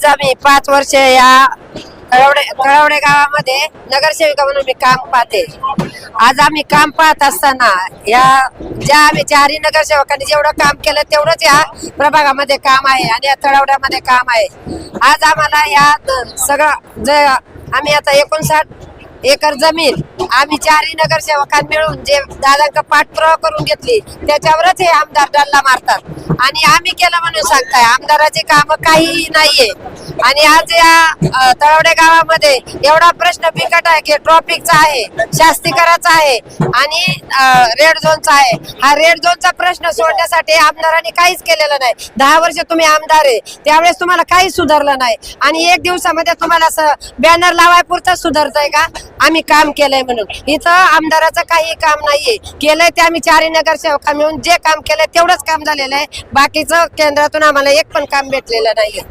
आज आम्ही पाच वर्ष या कळवडे कळवडे गावामध्ये नगरसेविका म्हणून मी काम पाहते. आज आम्ही काम पाहत असताना या ज्या आम्ही चारही नगरसेवकांनी जेवढं काम केलं तेवढंच या प्रभागामध्ये काम आहे आणि या तळवड्यामध्ये काम आहे. आज आम्हाला या सगळं जे आम्ही आता एकोणसाठ एकर जमीन आम्ही चारही नगरसेवकां मिळून जे दादांचा पाठपुरावा करून घेतली त्याच्यावरच हे आमदार डल्ला मारतात. आणि आम्ही केलं म्हणून सांगताय आमदाराचे काम काहीही नाहीये. आणि आज या तळवडे गावामध्ये एवढा प्रश्न बिकट आहे की ट्रॉफिकचा आहे शास्तीकराचा आहे आणि रेड झोनचा आहे. हा रेड झोनचा प्रश्न सोडण्यासाठी आमदारांनी काहीच केलेलं नाही. दहा वर्ष तुम्ही आमदार आहे त्यावेळेस तुम्हाला काहीच सुधारलं नाही. आणि एक दिवसामध्ये तुम्हाला बॅनर लावाय पुरतं सुधारतंय का? आम्ही काम केलंय म्हणून. इथं आमदाराचं काही काम नाहीये. केलंय ते आम्ही चारही नगरसेवका मिळून जे काम केलंय तेवढंच काम झालेलं आहे. बाकीचं केंद्रातून आम्हाला एक पण काम भेटलेलं नाहीये.